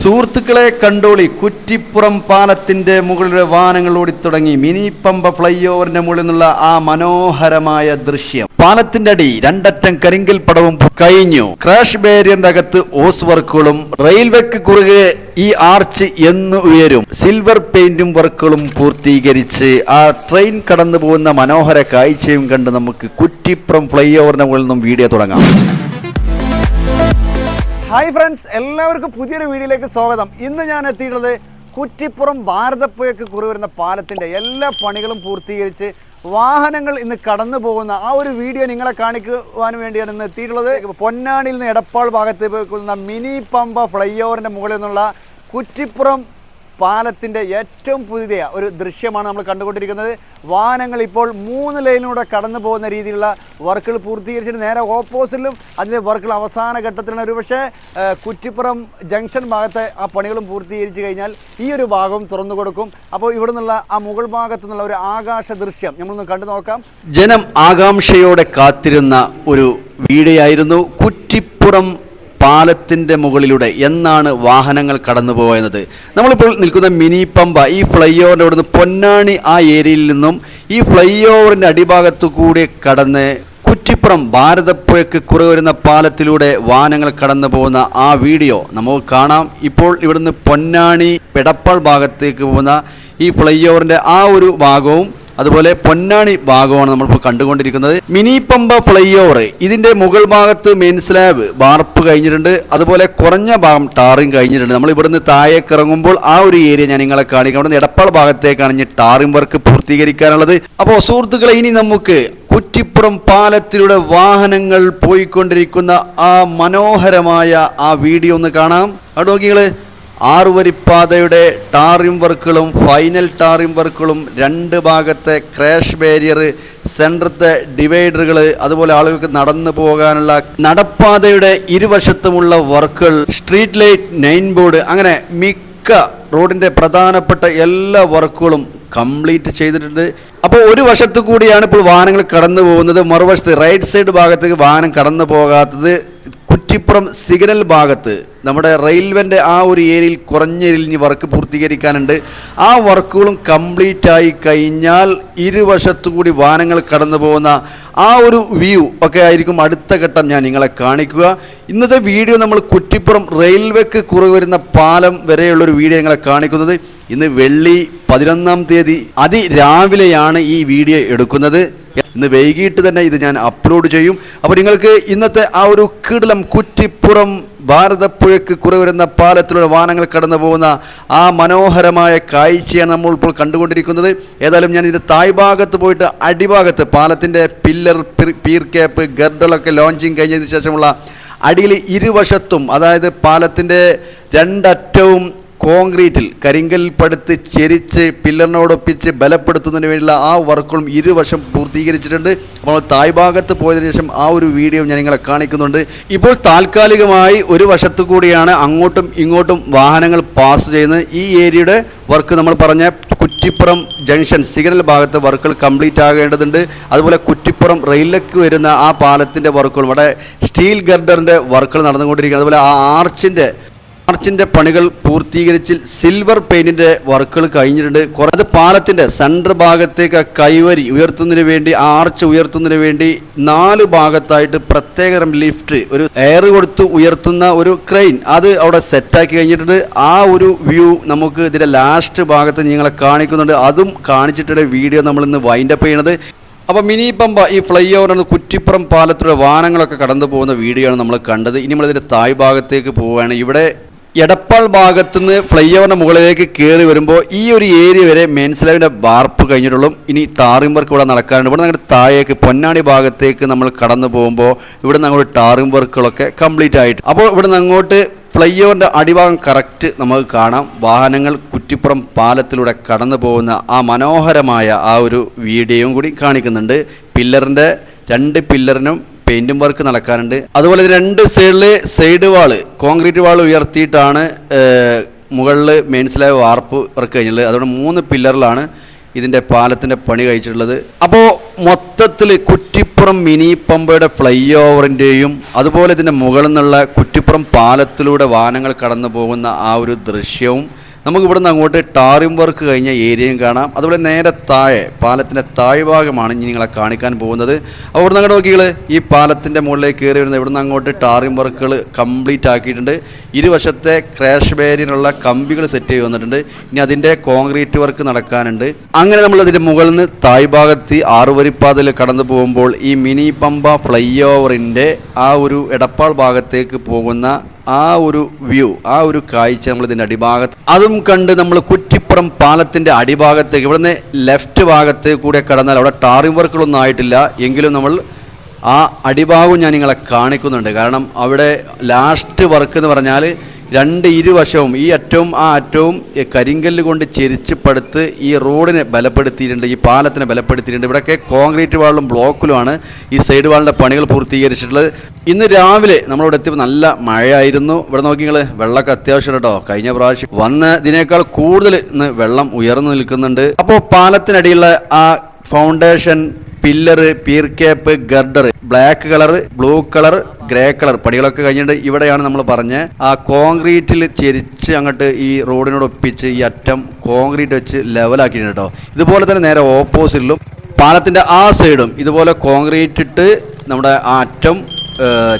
സുഹൃത്തുക്കളെ കണ്ടോളി കുറ്റിപ്പുറം പാലത്തിന്റെ മുകളിലെ വാഹനങ്ങൾ ഓടിത്തുടങ്ങി. മിനി പമ്പ ഫ്ലൈ ഓവറിന്റെ മുകളിൽ നിന്നുള്ള ആ മനോഹരമായ ദൃശ്യം. പാലത്തിന്റെ അടി രണ്ടറ്റം കരിങ്കൽ പടവും കഴിഞ്ഞു. ക്രാഷ് ബാരിയറിന്റെ അകത്ത് ഓസ് വർക്കുകളും റെയിൽവേക്ക് കുറുകെ ഈ ആർച്ച് എന്ന് ഉയരും. സിൽവർ പെയിന്റും വർക്കുകളും പൂർത്തീകരിച്ച് ആ ട്രെയിൻ കടന്നു പോകുന്ന മനോഹര കാഴ്ചയും കണ്ട് നമുക്ക് കുറ്റിപ്പുറം ഫ്ലൈ ഓവറിന്റെ മുകളിൽ നിന്നും വീഡിയോ തുടങ്ങാം. ഹായ് ഫ്രണ്ട്സ് എല്ലാവർക്കും പുതിയൊരു വീഡിയോയിലേക്ക് സ്വാഗതം. ഇന്ന് ഞാൻ എത്തിയിട്ടുള്ളത് കുറ്റിപ്പുറം ഭാരതപ്പുഴയ്ക്ക് കുറി വരുന്ന പാലത്തിന്റെ എല്ലാ പണികളും പൂർത്തീകരിച്ച് വാഹനങ്ങൾ ഇന്ന് കടന്നു പോകുന്ന ആ ഒരു വീഡിയോ നിങ്ങളെ കാണിക്കുവാൻ വേണ്ടിയാണ് ഇന്ന് എത്തിയിട്ടുള്ളത്. പൊന്നാണിയിൽ നിന്ന് എടപ്പാൾ ഭാഗത്ത് പോകുന്ന മിനി പമ്പ ഫ്ലൈ ഓവറിന്റെ മുകളിൽ നിന്നുള്ള കുറ്റിപ്പുറം പാലത്തിന്റെ ഏറ്റവും പുതിയ ഒരു ദൃശ്യമാണ് നമ്മൾ കണ്ടുകൊണ്ടിരിക്കുന്നത്. വാഹനങ്ങൾ ഇപ്പോൾ മൂന്ന് ലൈനിലൂടെ കടന്നു പോകുന്ന രീതിയിലുള്ള വർക്കുകൾ പൂർത്തീകരിച്ചിട്ട് നേരെ ഓപ്പോസിറ്റിലും അതിന്റെ വർക്കുകൾ അവസാന ഘട്ടത്തിലാണ്. ഒരു പക്ഷേ കുറ്റിപ്പുറം ജംഗ്ഷൻ ഭാഗത്തെ ആ പണികളും പൂർത്തീകരിച്ച് കഴിഞ്ഞാൽ ഈ ഒരു ഭാഗവും തുറന്നു കൊടുക്കും. അപ്പോൾ ഇവിടെ നിന്നുള്ള ആ മുകൾ ഭാഗത്തു നിന്നുള്ള ഒരു ആകാശ ദൃശ്യം നമ്മളൊന്ന് കണ്ടു നോക്കാം. ജനം ആകാംക്ഷയോടെ കാത്തിരുന്ന ഒരു വീഡിയോയായിരുന്നു കുറ്റിപ്പുറം പാലത്തിന്റെ മുകളിലൂടെ എന്നാണ് വാഹനങ്ങൾ കടന്നു പോയത് നമ്മളിപ്പോൾ നിൽക്കുന്ന മിനി പമ്പ ഈ ഫ്ലൈ ഓവറിന്റെ അവിടുന്ന് പൊന്നാണി ആ ഏരിയയിൽ നിന്നും ഈ ഫ്ലൈ ഓവറിന്റെ അടിഭാഗത്തു കൂടി കടന്ന് കുറ്റിപ്പുറം ഭാരതപ്പുഴയ്ക്ക് കുറവ് വരുന്ന പാലത്തിലൂടെ വാഹനങ്ങൾ കടന്നു പോകുന്ന ആ വീഡിയോ നമുക്ക് കാണാം. ഇപ്പോൾ ഇവിടുന്ന് പൊന്നാണി പെടപ്പാൾ ഭാഗത്തേക്ക് പോകുന്ന ഈ ഫ്ലൈ ഓവറിന്റെ ആ ഒരു ഭാഗവും അതുപോലെ പൊന്നാണി ഭാഗമാണ് നമ്മളിപ്പോൾ കണ്ടുകൊണ്ടിരിക്കുന്നത്. മിനി പമ്പ ഫ്ലൈ ഓവർ ഇതിന്റെ മുകൾ ഭാഗത്ത് മെയിൻ സ്ലാബ് വാർപ്പ് കഴിഞ്ഞിട്ടുണ്ട്. അതുപോലെ കുറഞ്ഞ ഭാഗം ടാറിങ് കഴിഞ്ഞിട്ടുണ്ട്. നമ്മൾ ഇവിടുന്ന് താഴേക്ക് ഇറങ്ങുമ്പോൾ ആ ഒരു ഏരിയ ഞാൻ നിങ്ങളെ കാണിക്കാം. അവിടെ എടപ്പാൾ ഭാഗത്തേക്കാണ് ഇനി ടാറിങ് വർക്ക് പൂർത്തീകരിക്കാനുള്ളത്. അപ്പോൾ സുഹൃത്തുക്കളെ ഇനി നമുക്ക് കുറ്റിപ്പുറം പാലത്തിലൂടെ വാഹനങ്ങൾ പോയിക്കൊണ്ടിരിക്കുന്ന ആ മനോഹരമായ ആ വീഡിയോ ഒന്ന് കാണാം. അവിടെ ആറുവരിപ്പാതയുടെ ടാറിം വർക്കുകളും ഫൈനൽ ടാറിം വർക്കുകളും രണ്ട് ഭാഗത്തെ ക്രാഷ് ബാരിയർ സെന്ററത്തെ ഡിവൈഡറുകൾ അതുപോലെ ആളുകൾക്ക് നടന്നു പോകാനുള്ള നടപ്പാതയുടെ ഇരുവശത്തുമുള്ള വർക്കുകൾ സ്ട്രീറ്റ് ലൈറ്റ് നൈൻ ബോർഡ് അങ്ങനെ മിക്ക റോഡിന്റെ പ്രധാനപ്പെട്ട എല്ലാ വർക്കുകളും കംപ്ലീറ്റ് ചെയ്തിട്ടുണ്ട്. അപ്പോൾ ഒരു വശത്തു കൂടിയാണ് ഇപ്പോൾ വാഹനങ്ങൾ കടന്നു പോകുന്നത്. മറുവശത്ത് റൈറ്റ് സൈഡ് ഭാഗത്തേക്ക് വാഹനം കടന്നു പോകാത്തത്. കുറ്റിപ്പുറം സിഗ്നൽ ഭാഗത്ത് നമ്മുടെ റെയിൽവേന്റെ ആ ഒരു ഏരിയയിൽ കുറഞ്ഞ ഇരിഞ്ഞ് വർക്ക് പൂർത്തീകരിക്കാനുണ്ട്. ആ വർക്കുകളും കംപ്ലീറ്റ് ആയി കഴിഞ്ഞാൽ ഇരുവശത്തു കൂടി വാഹനങ്ങൾ കടന്നു പോകുന്ന ആ ഒരു വ്യൂ ഒക്കെ ആയിരിക്കും അടുത്ത ഘട്ടം ഞാൻ നിങ്ങളെ കാണിക്കുക. ഇന്നത്തെ വീഡിയോ നമ്മൾ കുറ്റിപ്പുറം റെയിൽവേക്ക് കുറവ് വരുന്ന പാലം വരെയുള്ളൊരു വീഡിയോ നിങ്ങളെ കാണിക്കുന്നത്. ഇന്ന് വെള്ളി പതിനൊന്നാം തീയതി അതിരാവിലെയാണ് ഈ വീഡിയോ എടുക്കുന്നത്. ഇന്ന് വൈകിട്ട് തന്നെ ഇത് ഞാൻ അപ്ലോഡ് ചെയ്യും. അപ്പോൾ നിങ്ങൾക്ക് ഇന്നത്തെ ആ ഒരു കിടലം കുറ്റിപ്പുറം ഭാരതപ്പുഴയ്ക്ക് കുറെ വരുന്ന പാലത്തിലൂടെ വാഹനങ്ങൾ കടന്നു പോകുന്ന ആ മനോഹരമായ കാഴ്ചയാണ് നമ്മൾ ഇപ്പോൾ കണ്ടുകൊണ്ടിരിക്കുന്നത്. ഏതായാലും ഞാൻ ഇതിന്റെ തായ്ഭാഗത്ത് പോയിട്ട് അടിഭാഗത്ത് പാലത്തിന്റെ പില്ലർ പീർ ക്യാപ്പ് ഗർഡലൊക്കെ ലോഞ്ചിങ് കഴിഞ്ഞതിന് ശേഷമുള്ള അടിയിൽ ഇരുവശത്തും അതായത് പാലത്തിന്റെ രണ്ടറ്റവും കോൺക്രീറ്റിൽ കരിങ്കൽ പടുത്ത് ചെരിച്ച് പില്ലറിനോടൊപ്പിച്ച് ബലപ്പെടുത്തുന്നതിന് വേണ്ടിയുള്ള ആ വർക്കുകളും ഇരുവശം പൂർത്തീകരിച്ചിട്ടുണ്ട്. അപ്പോൾ തായ്ഭാഗത്ത് പോയതിനു ശേഷം ആ ഒരു വീഡിയോ ഞാൻ നിങ്ങളെ കാണിക്കുന്നുണ്ട്. ഇപ്പോൾ താൽക്കാലികമായി ഒരു വശത്തു കൂടിയാണ് അങ്ങോട്ടും ഇങ്ങോട്ടും വാഹനങ്ങൾ പാസ് ചെയ്യുന്നത്. ഈ ഏരിയയുടെ വർക്ക് നമ്മൾ പറഞ്ഞ കുറ്റിപ്പുറം ജംഗ്ഷൻ സിഗ്നൽ ഭാഗത്ത് വർക്കുകൾ കംപ്ലീറ്റ് ആകേണ്ടതുണ്ട്. അതുപോലെ കുറ്റിപ്പുറം റെയിലേക്ക് വരുന്ന ആ പാലത്തിന്റെ വർക്കുകളും അവിടെ സ്റ്റീൽ ഗർഡറിന്റെ വർക്കുകൾ നടന്നുകൊണ്ടിരിക്കുന്നത് അതുപോലെ ആ ആർച്ചിന്റെ ആർച്ചിന്റെ പണികൾ പൂർത്തീകരിച്ച് സിൽവർ പെയിന്റിന്റെ വർക്കുകൾ കഴിഞ്ഞിട്ടുണ്ട്. കുറേ പാലത്തിന്റെ സെന്റർ ഭാഗത്തേക്ക് കൈവരി ഉയർത്തുന്നതിന് വേണ്ടി ആർച്ച് ഉയർത്തുന്നതിന് വേണ്ടി നാല് ഭാഗത്തായിട്ട് പ്രത്യേകതരം ലിഫ്റ്റ് ഒരു എയർ കൊടുത്ത് ഉയർത്തുന്ന ഒരു ക്രെയിൻ അത് അവിടെ സെറ്റാക്കി കഴിഞ്ഞിട്ടുണ്ട്. ആ ഒരു വ്യൂ നമുക്ക് ഇതിന്റെ ലാസ്റ്റ് ഭാഗത്ത് നിങ്ങളെ കാണിക്കുന്നുണ്ട്. അതും കാണിച്ചിട്ടുള്ള വീഡിയോ നമ്മൾ ഇന്ന് വൈൻഡപ്പ് ചെയ്യണത്. അപ്പോൾ മിനി പമ്പ ഈ ഫ്ലൈ ഓവർ കുറ്റിപ്പുറം പാലത്തിലൂടെ വാഹനങ്ങളൊക്കെ കടന്നു പോകുന്ന വീഡിയോ ആണ് നമ്മൾ കണ്ടത്. ഇനി നമ്മളിതിന്റെ തായ് ഭാഗത്തേക്ക് പോവുകയാണ്. ഇവിടെ എടപ്പാൾ ഭാഗത്തുനിന്ന് ഫ്ലൈ ഓവറിന്റെ മുകളിലേക്ക് കയറി വരുമ്പോൾ ഈ ഒരു ഏരിയ വരെ മെയിൻസ്ലാവിന്റെ വാർപ്പ് കഴിഞ്ഞിട്ടുള്ളൂ. ഇനി ടാറിംഗ് വർക്ക് ഇവിടെ നടക്കാറുണ്ട് ഇവിടെ ഞങ്ങളുടെ താഴേക്ക് പൊന്നാടി ഭാഗത്തേക്ക് നമ്മൾ കടന്നു പോകുമ്പോൾ ഇവിടെ ഞങ്ങളുടെ ടാറിംഗ് വർക്കുകളൊക്കെ കംപ്ലീറ്റ് ആയിട്ട്. അപ്പോൾ ഇവിടെ നിന്ന് അങ്ങോട്ട് ഫ്ലൈ ഓവറിന്റെ അടിഭാഗം കറക്റ്റ് നമുക്ക് കാണാം. വാഹനങ്ങൾ കുറ്റിപ്പുറം പാലത്തിലൂടെ കടന്നു പോകുന്ന ആ മനോഹരമായ ആ ഒരു വീഡിയോയും കൂടി കാണിക്കുന്നുണ്ട്. പില്ലറിന്റെ രണ്ട് പില്ലറിനും പെയിന്റും വർക്ക് നടക്കാനുണ്ട്. അതുപോലെ രണ്ട് സൈഡിൽ സൈഡ് വാൾ കോൺക്രീറ്റ് വാൾ ഉയർത്തിയിട്ടാണ് മുകളിൽ മെയിൻ സ്ലാബ് വാർപ്പ് വർക്ക് കഴിഞ്ഞുള്ളത് അതുകൊണ്ട് മൂന്ന് പില്ലറിലാണ് ഇതിന്റെ പാലത്തിന്റെ പണി കഴിച്ചിട്ടുള്ളത്. അപ്പോൾ മൊത്തത്തിൽ കുറ്റിപ്പുറം മിനി പമ്പയുടെ ഫ്ലൈ ഓവറിന്റെയും അതുപോലെ ഇതിന്റെ മുകളിൽ നിന്നുള്ള കുറ്റിപ്പുറം പാലത്തിലൂടെ വാഹനങ്ങൾ കടന്നു പോകുന്ന ആ ഒരു ദൃശ്യവും നമുക്ക് ഇവിടുന്ന് അങ്ങോട്ട് ടാറിംഗ് വർക്ക് കഴിഞ്ഞ ഏരിയയും കാണാം. അതുപോലെ നേരെ താഴെ പാലത്തിന്റെ താഴ്ഭാഗമാണ് ഇനി നിങ്ങളെ കാണിക്കാൻ പോകുന്നത്. അപ്പോൾ ഇവിടുന്ന് നോക്കിയാൽ ഈ പാലത്തിന്റെ മുകളിലേക്ക് കയറി വരുന്നത് ഇവിടുന്ന് അങ്ങോട്ട് ടാറിംഗ് വർക്കുകൾ കംപ്ലീറ്റ് ആക്കിയിട്ടുണ്ട്. ഇരുവശത്തെ ക്രാഷ് ബാരിയറിനുള്ള കമ്പികൾ സെറ്റ് ചെയ്ത് വന്നിട്ടുണ്ട്. ഇനി അതിന്റെ കോൺക്രീറ്റ് വർക്ക് നടക്കാനുണ്ട്. അങ്ങനെ നമ്മൾ അതിന്റെ മുകളിൽ നിന്ന് താഴ്ഭാഗത്ത് ആറുവരിപ്പാതയിൽ കടന്നു പോകുമ്പോൾ ഈ മിനി പമ്പ ഫ്ലൈ ഓവറിന്റെ ആ ഒരു എടപ്പാൾ ഭാഗത്തേക്ക് പോകുന്ന ആ ഒരു വ്യൂ ആ ഒരു കാഴ്ച നമ്മൾ ഇതിന്റെ അടിഭാഗത്ത്. അതും കണ്ട് നമ്മൾ കുറ്റിപ്പുറം പാലത്തിന്റെ അടിഭാഗത്തേക്ക് ഇവിടുന്ന് ലെഫ്റ്റ് ഭാഗത്ത് കൂടെ കടന്നാൽ അവിടെ ടാറിംഗ് വർക്കുകളൊന്നും ആയിട്ടില്ല. എങ്കിലും നമ്മൾ ആ അടിഭാഗവും ഞാൻ നിങ്ങളെ കാണിക്കുന്നുണ്ട്. കാരണം അവിടെ ലാസ്റ്റ് വർക്ക് എന്ന് പറഞ്ഞാൽ രണ്ട് ഇരുവശവും ഈ അറ്റവും ആ അറ്റവും കരിങ്കല്ല് കൊണ്ട് ചെരിച്ച് പടുത്ത് ഈ റോഡിനെ ബലപ്പെടുത്തിയിട്ടുണ്ട് ഈ പാലത്തിനെ ബലപ്പെടുത്തിയിട്ടുണ്ട്. ഇവിടെയൊക്കെ കോൺക്രീറ്റ് വാളിലും ബ്ലോക്കിലുമാണ് ഈ സൈഡ് വാളിന്റെ പണികൾ പൂർത്തീകരിച്ചിട്ടുള്ളത്. ഇന്ന് രാവിലെ നമ്മളിവിടെ എത്തിയപ്പോൾ നല്ല മഴയായിരുന്നു. ഇവിടെ നോക്കി നിങ്ങൾ വെള്ളമൊക്കെ അത്യാവശ്യം കേട്ടോ. കഴിഞ്ഞ പ്രാവശ്യം വന്നതിനേക്കാൾ കൂടുതൽ ഇന്ന് വെള്ളം ഉയർന്നു നിൽക്കുന്നുണ്ട്. അപ്പോൾ പാലത്തിനടിയുള്ള ആ foundation pillar pier cap girder black colour blue colour grey colour പടികളൊക്കെ കഴിഞ്ഞിട്ട് ഇവിടെയാണ് നമ്മൾ പറഞ്ഞ് ആ കോൺക്രീറ്റിൽ ചെരിച്ച് അങ്ങോട്ട് ഈ റോഡിനോട് ഒപ്പിച്ച് ഈ അറ്റം കോൺക്രീറ്റ് വെച്ച് ലെവലാക്കിയിട്ടുണ്ട് കേട്ടോ. ഇതുപോലെ തന്നെ നേരെ ഓപ്പോസിറ്റിലും പാലത്തിന്റെ ആ സൈഡും ഇതുപോലെ കോൺക്രീറ്റ് ഇട്ട് നമ്മുടെ ആ അറ്റം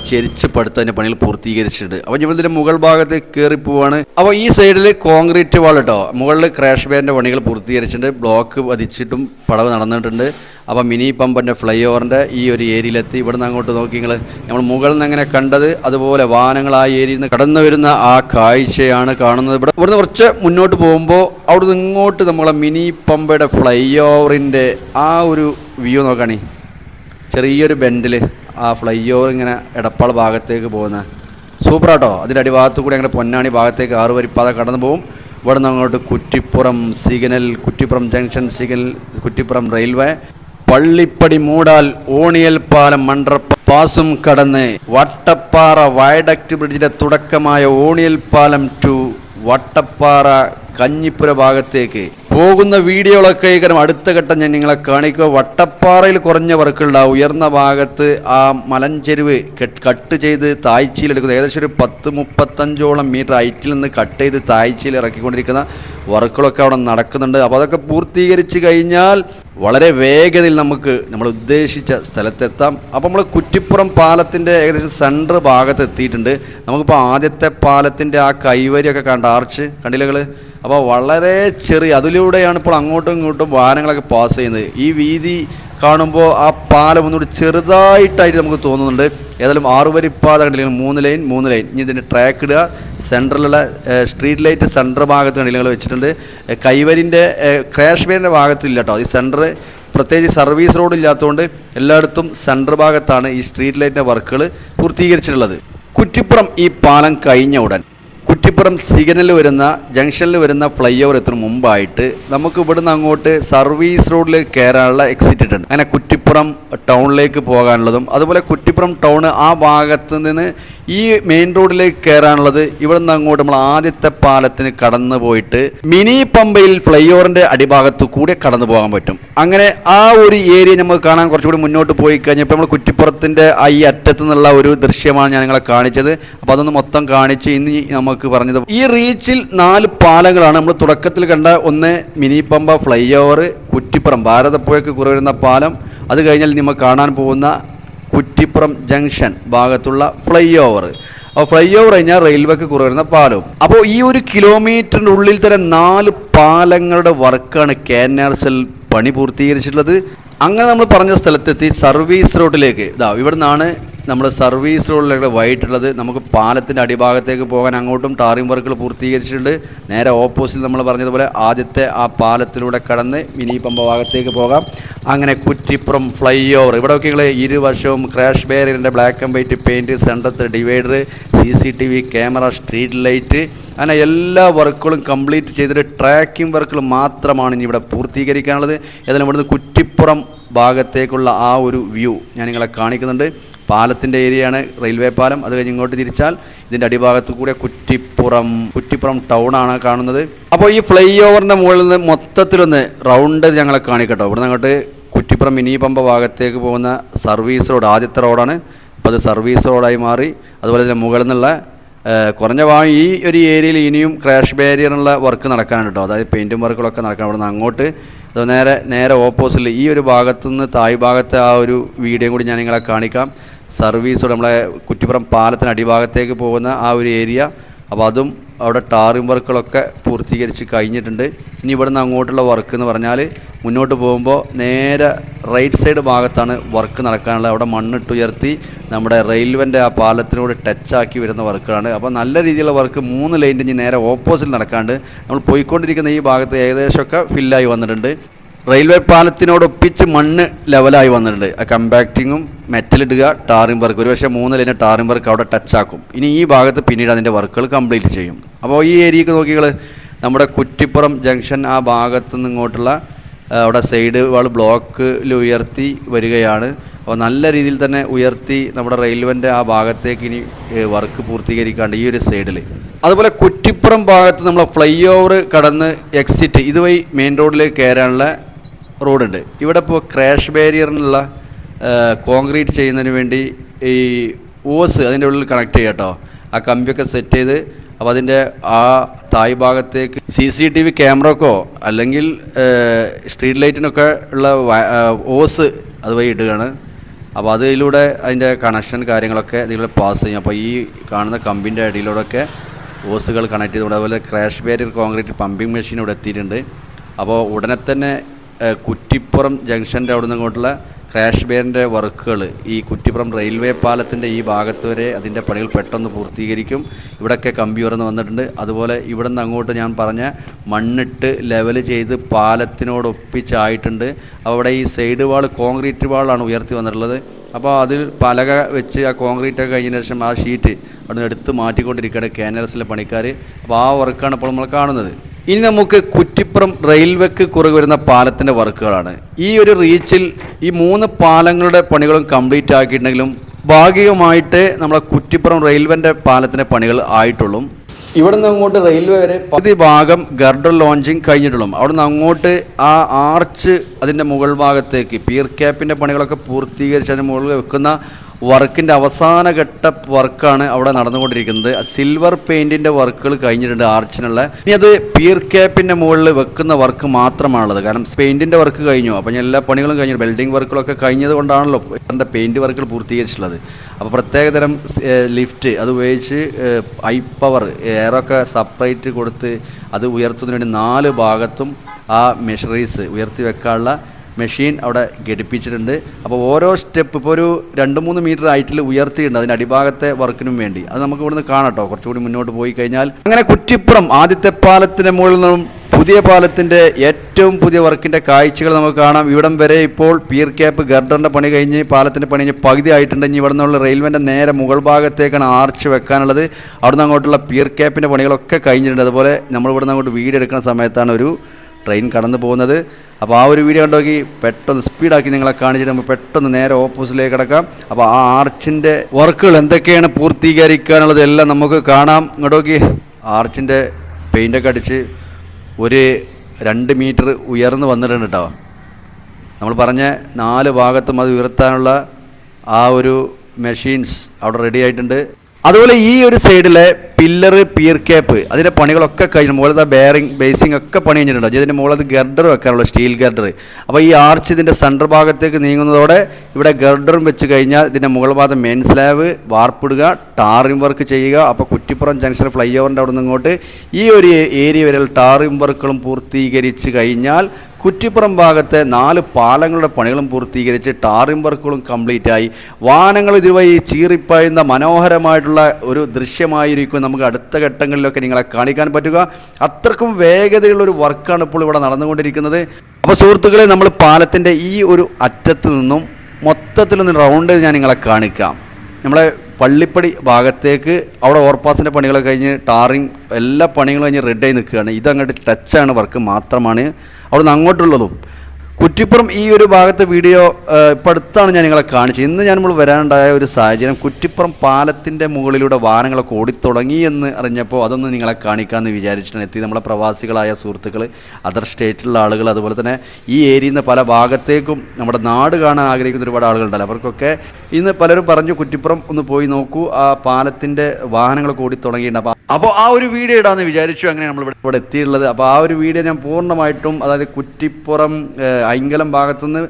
ചെരിച്ച് പടുത്ത് അതിന്റെ പണികൾ പൂർത്തീകരിച്ചിട്ടുണ്ട്. അപ്പോൾ മുഗൾ മുകൾ ഭാഗത്ത് കയറി പോവാണ്. അപ്പോൾ ഈ സൈഡിൽ കോൺക്രീറ്റ് വാൾ കേട്ടോ മുകളിൽ ക്രാഷ് ബാൻഡിന്റെ പണികൾ പൂർത്തീകരിച്ചിട്ടുണ്ട്. ബ്ലോക്ക് വധിച്ചിട്ടും പടവ് നടന്നിട്ടുണ്ട്. അപ്പോൾ മിനി പമ്പന്റെ ഫ്ലൈ ഓവറിന്റെ ഈ ഒരു ഏരിയയിലെത്തി. ഇവിടെ നിന്ന് അങ്ങോട്ട് നോക്കി നിങ്ങൾ നമ്മൾ മുകളിൽ നിന്ന് എങ്ങനെ കണ്ടത്? അതുപോലെ വാഹനങ്ങൾ ആ ഏരിയയിൽ നിന്ന് കടന്നു വരുന്ന ആ കാഴ്ചയാണ് കാണുന്നത്. ഇവിടെ ഇവിടുന്ന് കുറച്ച് മുന്നോട്ട് പോകുമ്പോൾ അവിടുന്ന് ഇങ്ങോട്ട് നമ്മളെ മിനി പമ്പയുടെ ഫ്ലൈ ഓവറിന്റെ ആ ഒരു വ്യൂ നോക്കണേ. ചെറിയൊരു ബെൻഡിൽ ആ ഫ്ലൈ ഓവർ ഇങ്ങനെ എടപ്പാൾ ഭാഗത്തേക്ക് പോകുന്ന. സൂപ്പറാട്ടോ. അതിന്റെ അടിഭാഗത്ത് കൂടി അങ്ങനെ പൊന്നാണി ഭാഗത്തേക്ക് ആറ് വരിപ്പാത കടന്നു പോകും ഇവിടെ നിന്ന് അങ്ങോട്ട് Kuttippuram signal Kuttippuram junction signal Kuttippuram railway. Pallippadi Moodal Oniyal പാലം മണ്ഡറപ്പ പാസും കടന്ന് വട്ടപ്പാറ വയഡക്ട് ബ്രിഡ്ജിന്റെ തുടക്കമായ ഓണിയൽ പാലം ടു വട്ടപ്പാറ കഞ്ഞിപ്പുര ഭാഗത്തേക്ക്. പോകുന്ന വീഡിയോകളൊക്കെ കാരണം അടുത്ത ഘട്ടം ഞാൻ നിങ്ങളെ കാണിക്കുക വട്ടപ്പാറയിൽ കുറഞ്ഞ വർക്കുണ്ടാവും ഉയർന്ന ഭാഗത്ത് ആ മലഞ്ചെരുവ് കട്ട് ചെയ്ത് താഴ്ചയിലെടുക്കുന്നത് ഏകദേശം ഒരു പത്ത് മുപ്പത്തഞ്ചോളം മീറ്റർ ഹൈറ്റിൽ നിന്ന് കട്ട് ചെയ്ത് താഴ്ചയിൽ ഇറക്കിക്കൊണ്ടിരിക്കുന്ന വർക്കുകളൊക്കെ അവിടെ നടക്കുന്നുണ്ട്. അപ്പോൾ അതൊക്കെ പൂർത്തീകരിച്ച് കഴിഞ്ഞാൽ വളരെ വേഗതയിൽ നമുക്ക് നമ്മൾ ഉദ്ദേശിച്ച സ്ഥലത്തെത്താം. അപ്പോൾ നമ്മൾ കുറ്റിപ്പുറം പാലത്തിന്റെ ഏകദേശം സെന്റർ ഭാഗത്ത് എത്തിയിട്ടുണ്ട്. നമുക്കിപ്പോൾ ആദ്യത്തെ പാലത്തിന്റെ ആ കൈവരിയൊക്കെ കണ്ട ആർച്ച് കണ്ടില്ലകൾ അപ്പോൾ വളരെ ചെറിയ അതിലൂടെയാണ് ഇപ്പോൾ അങ്ങോട്ടും ഇങ്ങോട്ടും വാഹനങ്ങളൊക്കെ പാസ് ചെയ്യുന്നത്. ഈ വീതി കാണുമ്പോൾ ആ പാലം ഒന്നുകൂടി ചെറുതായിട്ടായിട്ട് നമുക്ക് തോന്നുന്നുണ്ട്. ഏതായാലും ആറ് പാത കണ്ടില്ലെങ്കിൽ മൂന്ന് ലൈൻ മൂന്ന് ലൈൻ ഇനി ഇതിന്റെ ട്രാക്ക് ഇടുക. സെൻട്രലുള്ള സ്ട്രീറ്റ് ലൈറ്റ് സെന്റർ ഭാഗത്ത് കണ്ടില്ലെങ്കിൽ വെച്ചിട്ടുണ്ട്. കൈവരിന്റെ ക്രാഷ് വേരിന്റെ ഭാഗത്തില്ല കേട്ടോ. ഈ സെന്റർ പ്രത്യേകിച്ച് സർവീസ് റോഡ് ഇല്ലാത്തതുകൊണ്ട് എല്ലായിടത്തും സെന്റർ ഭാഗത്താണ് ഈ സ്ട്രീറ്റ് ലൈറ്റിന്റെ വർക്കുകൾ പൂർത്തീകരിച്ചിട്ടുള്ളത്. കുറ്റിപ്പുറം ഈ പാലം കഴിഞ്ഞ ഉടൻ കുറ്റിപ്പുറം സിഗ്നലിൽ വരുന്ന ജംഗ്ഷനിൽ വരുന്ന ഫ്ലൈ ഓവർ എത്തുന്ന മുമ്പായിട്ട് നമുക്ക് ഇവിടുന്ന് അങ്ങോട്ട് സർവീസ് റോഡിൽ കയറാനുള്ള എക്സിറ്റ് ഉണ്ട് അങ്ങനെ കുറ്റിപ്പുറം ടൗണിലേക്ക് പോകാനുള്ളതും അതുപോലെ കുറ്റിപ്പുറം ടൗൺ ആ ഭാഗത്ത് നിന്ന് ഈ മെയിൻ റോഡിലേക്ക് കയറാനുള്ളത് ഇവിടെ നിന്ന് അങ്ങോട്ട് നമ്മൾ ആദ്യത്തെ പാലത്തിന് കടന്നു പോയിട്ട് മിനി പമ്പയിൽ ഫ്ലൈ ഓവറിന്റെ അടിഭാഗത്ത് കൂടെ കടന്നു പോകാൻ പറ്റും. അങ്ങനെ ആ ഒരു ഏരിയ നമുക്ക് കാണാൻ കുറച്ചുകൂടി മുന്നോട്ട് പോയി കഴിഞ്ഞപ്പോൾ നമ്മൾ കുറ്റിപ്പുറത്തിന്റെ ആ ഈ അറ്റത്ത് നിന്നുള്ള ഒരു ദൃശ്യമാണ് ഞാൻ നിങ്ങളെ കാണിച്ചത്. അപ്പോൾ അതൊന്ന് മൊത്തം കാണിച്ച് ഇന്ന് നമുക്ക് പറഞ്ഞത് ഈ റീച്ചിൽ നാല് പാലങ്ങളാണ് നമ്മൾ തുടക്കത്തിൽ കണ്ട ഒന്ന് mini Pamba flyover Kuttippuram ഭാരതപ്പുഴയ്ക്ക് കുറവരുന്ന പാലം. അത് കഴിഞ്ഞാൽ നമ്മൾ കാണാൻ പോകുന്ന കുറ്റിപ്പുറം ജംഗ്ഷൻ ഭാഗത്തുള്ള ഫ്ലൈ ഓവർ അപ്പോൾ ഫ്ലൈ ഓവർ കഴിഞ്ഞാൽ റെയിൽവേക്ക് കുറവരുന്ന പാലവും അപ്പോൾ ഈ ഒരു കിലോമീറ്ററിന്റെ ഉള്ളിൽ തന്നെ നാല് പാലങ്ങളുടെ വർക്കാണ് K N R S L പണി പൂർത്തീകരിച്ചിട്ടുള്ളത്. അങ്ങനെ നമ്മൾ പറഞ്ഞ സ്ഥലത്തെത്തി സർവീസ് റോഡിലേക്ക്. ഇതാ ഇവിടെ നിന്നാണ് നമ്മൾ സർവീസ് റോഡിലൊക്കെ വൈകിട്ടുള്ളത് നമുക്ക് പാലത്തിന്റെ അടിഭാഗത്തേക്ക് പോകാൻ അങ്ങോട്ടും ടാറിംഗ് വർക്കുകൾ പൂർത്തീകരിച്ചിട്ടുണ്ട്. നേരെ ഓപ്പോസിറ്റ് നമ്മൾ പറഞ്ഞതുപോലെ ആദ്യത്തെ ആ പാലത്തിലൂടെ കടന്ന് മിനി പമ്പ ഭാഗത്തേക്ക് പോകാം. അങ്ങനെ കുറ്റിപ്പുറം ഫ്ലൈ ഓവർ ഇവിടെയൊക്കെ നിങ്ങൾ ഇരുവശവും ക്രാഷ് ബാരിയറിന്റെ black and white paint സെന്ററത്തെ divider C C T V camera street light അങ്ങനെ എല്ലാ വർക്കുകളും കംപ്ലീറ്റ് ചെയ്തിട്ട് ട്രാക്കിംഗ് വർക്കുകൾ മാത്രമാണ് ഇനി ഇവിടെ പൂർത്തീകരിക്കാനുള്ളത്. ഏതായാലും ഇവിടുന്ന് കുറ്റിപ്പുറം ഭാഗത്തേക്കുള്ള ആ ഒരു വ്യൂ ഞാൻ നിങ്ങളെ കാണിക്കുന്നുണ്ട്. പാലത്തിന്റെ ഏരിയയാണ് റെയിൽവേ പാലം. അത് കഴിഞ്ഞ് ഇങ്ങോട്ട് തിരിച്ചാൽ ഇതിന്റെ അടിഭാഗത്ത് കൂടെ കുറ്റിപ്പുറം കുറ്റിപ്പുറം ടൗൺ ആണ് കാണുന്നത്. അപ്പോൾ ഈ ഫ്ലൈ ഓവറിന്റെ മുകളിൽ നിന്ന് മൊത്തത്തിലൊന്ന് റൗണ്ട് ഞങ്ങളെ കാണിക്കട്ടോ. ഇവിടുന്ന് അങ്ങോട്ട് കുറ്റിപ്പുറം മിനി പമ്പ ഭാഗത്തേക്ക് പോകുന്ന സർവീസ് റോഡ് ആദ്യത്തെ റോഡാണ് അപ്പോൾ അത് സർവീസ് റോഡായി മാറി. അതുപോലെ തന്നെ മുകളിൽ നിന്നുള്ള കുറഞ്ഞ ഭാഗം ഈ ഒരു ഏരിയയിൽ ഇനിയും ക്രാഷ് ബാരിയറിനുള്ള വർക്ക് നടക്കാനുണ്ട് കേട്ടോ. അതായത് പെയിന്റും വർക്കുകളൊക്കെ നടക്കാൻ അവിടെ നിന്ന് അങ്ങോട്ട്. നേരെ നേരെ ഓപ്പോസിറ്റിൽ ഈ ഒരു ഭാഗത്തു നിന്ന് തായ് ഭാഗത്തെ ആ ഒരു വീഡിയോ കൂടി ഞാൻ നിങ്ങളെ കാണിക്കാം. സർവീസ് നമ്മളെ കുറ്റിപ്പുറം പാലത്തിന് അടിഭാഗത്തേക്ക് പോകുന്ന ആ ഒരു ഏരിയ. അപ്പോൾ അതും അവിടെ ടാറിംഗ് വർക്കുകളൊക്കെ പൂർത്തീകരിച്ച് കഴിഞ്ഞിട്ടുണ്ട്. ഇനി ഇവിടുന്ന് അങ്ങോട്ടുള്ള വർക്ക് എന്ന് പറഞ്ഞാൽ മുന്നോട്ട് പോകുമ്പോൾ നേരെ റൈറ്റ് സൈഡ് ഭാഗത്താണ് വർക്ക് നടക്കാനുള്ളത്. അവിടെ മണ്ണിട്ട് ഉയർത്തി നമ്മുടെ റെയിൽവേന്റെ ആ പാലത്തിനോട് ടച്ചാക്കി വരുന്ന വർക്കുകളാണ് അപ്പോൾ നല്ല രീതിയിലുള്ള വർക്ക് മൂന്ന് ലൈന്റെ ഇനി നേരെ ഓപ്പോസിറ്റ് നടക്കാണ്ട് നമ്മൾ പോയിക്കൊണ്ടിരിക്കുന്ന ഈ ഭാഗത്ത് ഏകദേശമൊക്കെ ഫില്ലായി വന്നിട്ടുണ്ട്. റെയിൽവേ പാലത്തിനോടൊപ്പിച്ച് മണ്ണ് ലെവലായി വന്നിട്ടുണ്ട്. ആ കമ്പാക്റ്റിങ്ങും മെറ്റലിടുക ടാറിംഗ് വർക്ക്. ഒരുപക്ഷെ മൂന്ന് ലൈന് ടാറിംഗ് വർക്ക് അവിടെ ടച്ചാക്കും. ഇനി ഈ ഭാഗത്ത് പിന്നീട് അതിന്റെ വർക്കുകൾ കംപ്ലീറ്റ് ചെയ്യും. അപ്പോൾ ഈ ഏരിയക്ക് നോക്കികൾ നമ്മുടെ കുറ്റിപ്പുറം ജംഗ്ഷൻ ആ ഭാഗത്തു നിന്ന് ഇങ്ങോട്ടുള്ള അവിടെ സൈഡ് വാൾ ബ്ലോക്കിൽ ഉയർത്തി വരികയാണ്. അപ്പോൾ നല്ല രീതിയിൽ തന്നെ ഉയർത്തി നമ്മുടെ റെയിൽവേന്റെ ആ ഭാഗത്തേക്ക് ഇനി വർക്ക് പൂർത്തീകരിക്കാണ്ട് ഈ ഒരു സൈഡിൽ അതുപോലെ കുറ്റിപ്പുറം ഭാഗത്ത് നമ്മൾ ഫ്ലൈ ഓവർ കടന്ന് എക്സിറ്റ് ഇതുവഴി മെയിൻ റോഡിലേക്ക് കയറാനുള്ള റോഡുണ്ട്. ഇവിടെ ഇപ്പോൾ ക്രാഷ് ബാരിയറിനുള്ള കോൺക്രീറ്റ് ചെയ്യുന്നതിന് വേണ്ടി ഈ ഓസ് അതിന്റെ ഉള്ളിൽ കണക്ട് ചെയ്യാം കേട്ടോ. ആ കമ്പിയൊക്കെ സെറ്റ് ചെയ്ത് അപ്പോൾ അതിന്റെ ആ തായ് ഭാഗത്തേക്ക് സി സി ടി വി ക്യാമറക്കോ അല്ലെങ്കിൽ സ്ട്രീറ്റ് ലൈറ്റിനൊക്കെ ഉള്ള ഓസ് അതുവഴി ഇടുകയാണ്. അപ്പോൾ അതിലൂടെ അതിന്റെ കണക്ഷൻ കാര്യങ്ങളൊക്കെ ഇതിലൂടെ പാസ് ചെയ്യും. അപ്പോൾ ഈ കാണുന്ന കമ്പിന്റെ അടിയിലൂടെയൊക്കെ ഓസുകൾ കണക്ട് ചെയ്തുകൊണ്ട് അതുപോലെ crash barrier concrete pumping machine ഇവിടെ എത്തിയിട്ടുണ്ട്. അപ്പോൾ ഉടനെ തന്നെ കുറ്റിപ്പുറം ജംഗ്ഷന്റെ അവിടെ നിന്ന് ഇങ്ങോട്ടുള്ള ക്രാഷ് ബെയറിന്റെ വർക്കുകൾ ഈ കുറ്റിപ്പുറം റെയിൽവേ പാലത്തിന്റെ ഈ ഭാഗത്ത് വരെ അതിന്റെ പണികൾ പെട്ടെന്ന് പൂർത്തീകരിക്കും. ഇവിടെയൊക്കെ കമ്പി ഉയർന്ന് വന്നിട്ടുണ്ട്. അതുപോലെ ഇവിടെ നിന്ന് അങ്ങോട്ട് ഞാൻ പറഞ്ഞ മണ്ണിട്ട് ലെവൽ ചെയ്ത് പാലത്തിനോടൊപ്പിച്ചായിട്ടുണ്ട് അവിടെ ഈ സൈഡ് വാൾ കോൺക്രീറ്റ് വാളാണ് ഉയർത്തി വന്നിട്ടുള്ളത്. അപ്പോൾ അതിൽ പലക വെച്ച് ആ കോൺക്രീറ്റ് ഒക്കെ കഴിഞ്ഞതിന് ശേഷം ആ ഷീറ്റ് അവിടെ നിന്ന് എടുത്ത് മാറ്റിക്കൊണ്ടിരിക്കുകയാണ് കാനറസിലെ പണിക്കാർ അപ്പോൾ ആ വർക്കാണ് ഇപ്പോൾ നമ്മൾ കാണുന്നത്. ഇനി നമുക്ക് കുറ്റിപ്പുറം റെയിൽവേക്ക് കുറുകെ വരുന്ന പാലത്തിന്റെ വർക്കുകളാണ്. ഈ ഒരു റീച്ചിൽ ഈ മൂന്ന് പാലങ്ങളുടെ പണികളും കംപ്ലീറ്റ് ആക്കിയിട്ടുണ്ടെങ്കിലും ഭാഗികമായിട്ട് നമ്മുടെ കുറ്റിപ്പുറം റെയിൽവേന്റെ പാലത്തിന്റെ പണികൾ ആയിട്ടുള്ളൂ. ഇവിടെ നിന്ന് അങ്ങോട്ട് റെയിൽവേ വരെ പകുതി ഭാഗം ഗർഡർ ലോഞ്ചിങ് കഴിഞ്ഞിട്ടുള്ളൂ. അവിടെ നിന്ന് അങ്ങോട്ട് ആ ആർച്ച് അതിന്റെ മുകൾ ഭാഗത്തേക്ക് പിയർ ക്യാപ്പിന്റെ പണികളൊക്കെ പൂർത്തീകരിച്ച് അതിന്റെ മുകളിൽ വെക്കുന്ന വർക്കിന്റെ അവസാന ഘട്ട വർക്കാണ് അവിടെ നടന്നുകൊണ്ടിരിക്കുന്നത്. സിൽവർ പെയിന്റിന്റെ വർക്കുകൾ കഴിഞ്ഞിട്ടുണ്ട് ആർച്ചിനുള്ള. ഇനി അത് പിയർ ക്യാപ്പിന്റെ മുകളിൽ വെക്കുന്ന വർക്ക് മാത്രമാണുള്ളത്. കാരണം പെയിന്റിന്റെ വർക്ക് കഴിഞ്ഞു. അപ്പോൾ ഞാൻ എല്ലാ പണികളും കഴിഞ്ഞു. ബിൽഡിംഗ് വർക്കുകളൊക്കെ കഴിഞ്ഞത് കൊണ്ടാണല്ലോ എന്റെ പെയിന്റ് വർക്കുകൾ പൂർത്തീകരിച്ചിട്ടുള്ളത്. അപ്പോൾ പ്രത്യേകതരം ലിഫ്റ്റ് അത് ഉപയോഗിച്ച് ഐ പവർ എയറൊക്കെ സെപ്പറേറ്റ് കൊടുത്ത് അത് ഉയർത്തുന്നതിന് വേണ്ടി നാല് ഭാഗത്തും ആ മെഷറീസ് ഉയർത്തി വെക്കാനുള്ള മെഷീൻ അവിടെ ഘടിപ്പിച്ചിട്ടുണ്ട്. അപ്പോൾ ഓരോ സ്റ്റെപ്പ് ഇപ്പോൾ ഒരു രണ്ട് മൂന്ന് മീറ്റർ ഹൈറ്റിൽ ഉയർത്തിയിട്ടുണ്ട് അതിന്റെ അടിഭാഗത്തെ വർക്കിനും വേണ്ടി. അത് നമുക്ക് ഇവിടുന്ന് കാണാട്ടോ കുറച്ചുകൂടി മുന്നോട്ട് പോയി കഴിഞ്ഞാൽ അങ്ങനെ കുറ്റിപ്പുറം ആദ്യത്തെ പാലത്തിന്റെ മുകളിൽ നിന്നും പുതിയ പാലത്തിന്റെ ഏറ്റവും പുതിയ വർക്കിന്റെ കാഴ്ചകൾ നമുക്ക് കാണാം. ഇവിടം വരെ ഇപ്പോൾ പിയർ ക്യാപ്പ് ഗർഡറിന്റെ പണി കഴിഞ്ഞ് പാലത്തിന്റെ പണി കഴിഞ്ഞ് പകുതി ആയിട്ടുണ്ട്. ഇനി ഇവിടെ നിന്നുള്ള റെയിൽവേന്റെ നേരെ മുകൾ ഭാഗത്തേക്കാണ് ആർച്ച് വെക്കാനുള്ളത്. അവിടുന്ന് അങ്ങോട്ടുള്ള പിയർ ക്യാപ്പിന്റെ പണികളൊക്കെ കഴിഞ്ഞിട്ടുണ്ട്. അതുപോലെ നമ്മൾ ഇവിടെ നിന്ന് അങ്ങോട്ട് വീടെടുക്കുന്ന സമയത്താണ് ഒരു ട്രെയിൻ കടന്നു പോകുന്നത്. അപ്പോൾ ആ ഒരു വീഡിയോ കണ്ടോക്കി പെട്ടെന്ന് സ്പീഡാക്കി നിങ്ങളെ കാണിച്ചിട്ട് നമുക്ക് പെട്ടെന്ന് നേരെ ഓപ്പോസിറ്റിലേക്ക് കിടക്കാം. അപ്പോൾ ആ ആർച്ചിന്റെ വർക്കുകൾ എന്തൊക്കെയാണ് പൂർത്തീകരിക്കാനുള്ളത് എല്ലാം നമുക്ക് കാണാം. ഇങ്ങോട്ടോക്കി ആർച്ചിന്റെ പെയിന്റൊക്കെ അടിച്ച് ഒരു രണ്ട് മീറ്റർ ഉയർന്നു വന്നിട്ടുണ്ട് കേട്ടോ നമ്മൾ പറഞ്ഞ നാല് ഭാഗത്തും അത് ഉയർത്താനുള്ള ആ ഒരു മെഷീൻസ് അവിടെ റെഡി ആയിട്ടുണ്ട്. അതുപോലെ ഈ ഒരു സൈഡിലെ പില്ലർ പിയർ കേപ്പ് അതിന്റെ പണികളൊക്കെ കഴിഞ്ഞു. മുകളിലത്തെ ബെയറിംഗ് ബേസിംഗ് ഒക്കെ പണി കഴിഞ്ഞിട്ടുണ്ട്. ഇതിന്റെ മുകളിൽ ഗർഡർ വെക്കാനുള്ള സ്റ്റീൽ ഗർഡർ അപ്പോൾ ഈ ആർച്ച് ഇതിന്റെ സെന്റർ ഭാഗത്തേക്ക് നീങ്ങുന്നതോടെ ഇവിടെ ഗർഡറും വെച്ച് കഴിഞ്ഞാൽ ഇതിന്റെ മുകൾ ഭാഗത്ത് മെയിൻ സ്ലാബ് വാർപ്പിടുക ടാറിംഗ് വർക്ക് ചെയ്യുക. അപ്പോൾ കുറ്റിപ്പുറം ജംഗ്ഷൻ ഫ്ലൈ ഓവറിന്റെ അവിടെ നിന്ന് ഇങ്ങോട്ട് ഈ ഒരു ഏരിയ വരെ ടാറിംഗ് വർക്കുകളും പൂർത്തീകരിച്ച് കഴിഞ്ഞാൽ കുറ്റിപ്പുറം ഭാഗത്തെ നാല് പാലങ്ങളുടെ പണികളും പൂർത്തീകരിച്ച് ടാറിംഗ് വർക്കുകളും കംപ്ലീറ്റായി. വാഹനങ്ങൾ ഇതുവഴി ചീറിപ്പായുന്ന മനോഹരമായിട്ടുള്ള ഒരു ദൃശ്യമായിരിക്കും നമുക്ക് അടുത്ത ഘട്ടങ്ങളിലൊക്കെ നിങ്ങളെ കാണിക്കാൻ പറ്റുക. അത്രക്കും വേഗതയുള്ള ഒരു വർക്കാണ് ഇപ്പോൾ ഇവിടെ നടന്നുകൊണ്ടിരിക്കുന്നത്. അപ്പോൾ സുഹൃത്തുക്കളെ നമ്മൾ പാലത്തിന്റെ ഈ ഒരു അറ്റത്ത് നിന്നും മൊത്തത്തിൽ മൊത്തത്തിലൊന്ന് റൗണ്ട് ഞാൻ നിങ്ങളെ കാണിക്കാം. നമ്മളെ പള്ളിപ്പടി ഭാഗത്തേക്ക് അവിടെ ഓവർപാസിന്റെ പണികളൊക്കെ കഴിഞ്ഞ് ടാറിങ് എല്ലാ പണികളും കഴിഞ്ഞ് റെഡായി നിൽക്കുകയാണ്. ഇതങ്ങോട്ട് ടച്ചാണ് വർക്ക് മാത്രമാണ്. അവിടെ നിന്ന് അങ്ങോട്ടുള്ളതും. കുറ്റിപ്പുറം ഈ ഒരു ഭാഗത്തെ വീഡിയോ ഇപ്പം അടുത്താണ് ഞാൻ നിങ്ങളെ കാണിച്ചത്. ഇന്ന് ഞാൻ നമ്മൾ വരാനുണ്ടായ ഒരു സാഹചര്യം കുറ്റിപ്പുറം പാലത്തിന്റെ മുകളിലൂടെ വാഹനങ്ങളൊക്കെ ഓടിത്തുടങ്ങി എന്ന് അറിഞ്ഞപ്പോൾ അതൊന്ന് നിങ്ങളെ കാണിക്കാമെന്ന് വിചാരിച്ചിട്ടാണ് എത്തി നമ്മളെ പ്രവാസികളായ സുഹൃത്തുക്കൾ അതർ സ്റ്റേറ്റിലുള്ള ആളുകൾ അതുപോലെ തന്നെ ഈ ഏരിയയിൽ നിന്ന് പല ഭാഗത്തേക്കും നമ്മുടെ നാട് കാണാൻ ആഗ്രഹിക്കുന്ന ഒരുപാട് ആളുകളുണ്ടല്ലോ. അവർക്കൊക്കെ ഇന്ന് പലരും പറഞ്ഞു കുറ്റിപ്പുറം ഒന്ന് പോയി നോക്കൂ ആ പാലത്തിന്റെ വാഹനങ്ങളൊക്കെ ഓടിത്തുടങ്ങിയിട്ടുണ്ട് അപ്പോൾ അപ്പോൾ ആ ഒരു വീഡിയോ ഇടാമെന്ന് വിചാരിച്ചു അങ്ങനെ നമ്മൾ ഇവിടെ ഇവിടെ എത്തിയിട്ടുള്ളത്. അപ്പോൾ ആ ഒരു വീഡിയോ ഞാൻ പൂർണമായിട്ടും അതായത് കുറ്റിപ്പുറം ഐങ്കലം ഭാഗത്തുനിന്ന്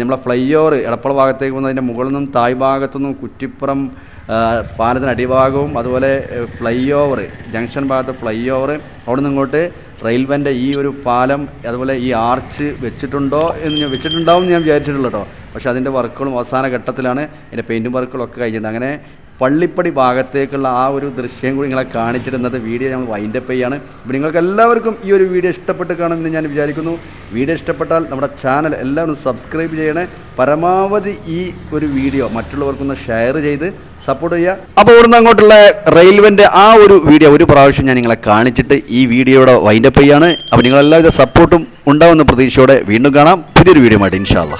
നമ്മളെ ഫ്ലൈ ഓവർ എടപ്പള ഭാഗത്തേക്ക് പോകുന്നതിന്റെ മുകളിൽ നിന്നും തായ് ഭാഗത്തുനിന്നും കുറ്റിപ്പുറം പാലത്തിന് അടിഭാഗവും അതുപോലെ ഫ്ലൈ ഓവർ ജംഗ്ഷൻ ഭാഗത്ത് ഫ്ലൈ ഓവർ അവിടെ നിന്ന് ഇങ്ങോട്ട് റെയിൽവേന്റെ ഈ ഒരു പാലം അതുപോലെ ഈ ആർച്ച് വെച്ചിട്ടുണ്ടോ എന്ന് ഞാൻ വെച്ചിട്ടുണ്ടാവും ഞാൻ വിചാരിച്ചിട്ടുള്ളൂ കേട്ടോ. പക്ഷേ അതിന്റെ വർക്കുകളും അവസാന ഘട്ടത്തിലാണ്. അതിന്റെ പെയിന്റും വർക്കുകളും ഒക്കെ കഴിഞ്ഞിട്ടുണ്ട്. അങ്ങനെ പള്ളിപ്പടി ഭാഗത്തേക്കുള്ള ആ ഒരു ദൃശ്യം കൂടി നിങ്ങളെ കാണിച്ചിരുന്നത് വീഡിയോ ഞങ്ങൾ വൈൻഡപ്പ് ചെയ്യാണ്. അപ്പോൾ നിങ്ങൾക്ക് എല്ലാവർക്കും ഈ ഒരു വീഡിയോ ഇഷ്ടപ്പെട്ട് കാണുമെന്ന് ഞാൻ വിചാരിക്കുന്നു. വീഡിയോ ഇഷ്ടപ്പെട്ടാൽ നമ്മുടെ ചാനൽ എല്ലാവരും സബ്സ്ക്രൈബ് ചെയ്യണേ. പരമാവധി ഈ ഒരു വീഡിയോ മറ്റുള്ളവർക്കൊന്ന് ഷെയർ ചെയ്ത് സപ്പോർട്ട് ചെയ്യുക അപ്പോൾ ഇവിടുന്ന് അങ്ങോട്ടുള്ള റെയിൽവേന്റെ ആ ഒരു വീഡിയോ ഒരു പ്രാവശ്യം ഞാൻ നിങ്ങളെ കാണിച്ചിട്ട് ഈ വീഡിയോയുടെ വൈൻഡപ്പ് ചെയ്യാണ്. അപ്പോൾ നിങ്ങളെല്ലാവിധ സപ്പോർട്ടും ഉണ്ടാവുന്ന പ്രതീക്ഷയോടെ വീണ്ടും കാണാം. പുതിയൊരു വീഡിയോ ആയിട്ട് ഇൻഷാല്ലാ